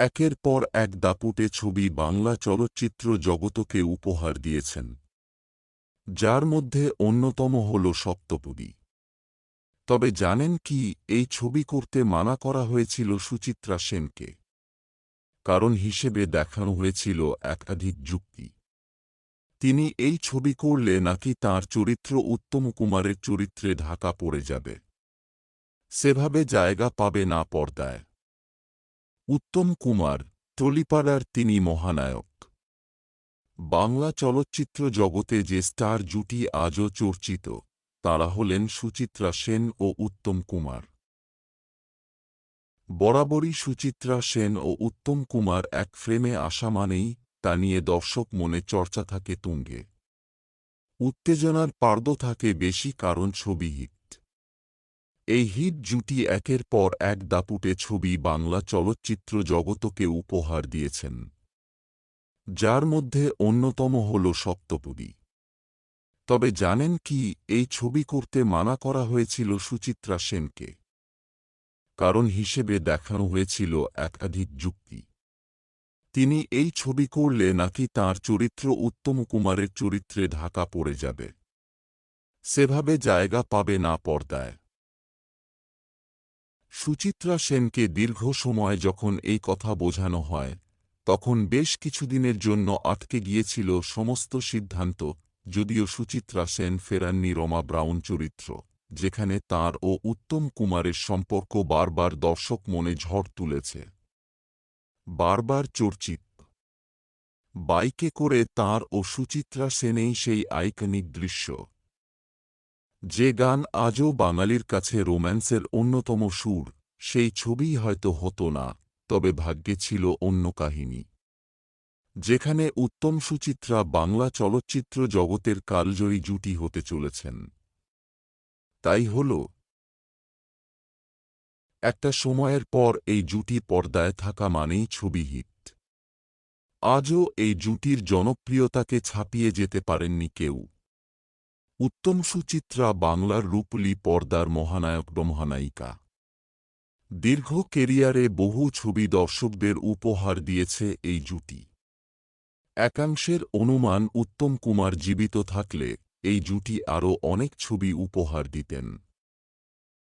একের পর এক দাপুটে ছবি বাংলা চলচ্চিত্র জগতকে উপহার দিয়েছেন। যার মধ্যে অন্যতম হল সপ্তপুরী তবে জানেন কি, এই ছবি করতে মানা করা হয়েছিল সুচিত্রা সেনকে। কারণ হিসেবে দেখানো হয়েছিল একাধিক যুক্তি। তিনি এই ছবি করলে নাকি তার চরিত্র উত্তম কুমারের চরিত্রে ঢাকা পড়ে যাবে। সেভাবে জায়গা পাবে না পর্দায়। উত্তম কুমার, টলিপাড়ার তিনি মহানায়ক। বাংলা চলচ্চিত্র জগতে যে স্টার জুটি আজও চর্চিত, তারা হলেন সুচিত্রা সেন ও উত্তম কুমার। বরাবরই সুচিত্রা সেন ও উত্তম কুমার এক ফ্রেমে আসা মানেই তা নিয়ে দর্শক মনে চর্চা থাকে তুঙ্গে। উত্তেজনার পার্দ থাকে বেশি কারণ ছবি হিট। এই হিট জুটি একের পর এক দাপুটে ছবি বাংলা চলচ্চিত্র জগতকে উপহার দিয়েছেন। যার মধ্যে অন্যতম হল সপ্তপুরী তবে জানেন কি, এই ছবি করতে মানা করা হয়েছিল সুচিত্রা সেনকে। কারণ হিসেবে দেখানো হয়েছিল একাধিক যুক্তি। তিনি এই ছবি করলে নাকি তার চরিত্র উত্তম কুমারের চরিত্রে ঢাকা পড়ে যাবে। সেভাবে জায়গা পাবে না পর্দায়। সুচিত্রা সেনকে দীর্ঘ সময় যখন এই কথা বোঝানো হয়, তখন বেশ কিছুদিনের জন্য আটকে গিয়েছিল সমস্ত সিদ্ধান্ত, যদিও সুচিত্রা সেন ফেরাননি রমা ব্রাউন চরিত্র, যেখানে তার ও উত্তম কুমারের সম্পর্ক বারবার দর্শক মনে ঝড় তুলেছে। বারবার চর্চিত। বাইকে করে তার ও সুচিত্রা সেনেই সেই আইকনিক দৃশ্য। যে গান আজও বাঙালির কাছে রোম্যান্সের অন্যতম সুর, সেই ছবিই হয়তো হতো না, তবে ভাগ্যে ছিল অন্য কাহিনী। যেখানে উত্তম সুচিত্রা বাংলা চলচ্চিত্র জগতের কালজয়ী জুটি হতে চলেছেন। তাই হল। একটা সময়ের পর এই জুটি পর্দায় থাকা মানেই ছবি হিট। আজও এই জুটির জনপ্রিয়তাকে ছাপিয়ে যেতে পারেননি কেউ। উত্তম সুচিত্রা বাংলার রূপলি পর্দার মহানায়ক ব্রহ্মানায়িকা। দীর্ঘ কেরিয়ারে বহু ছবি দর্শকদের উপহার দিয়েছে এই জুটি। একাংশের অনুমান উত্তম কুমার জীবিত থাকলে এই জুটি আরও অনেক ছবি উপহার দিতেন।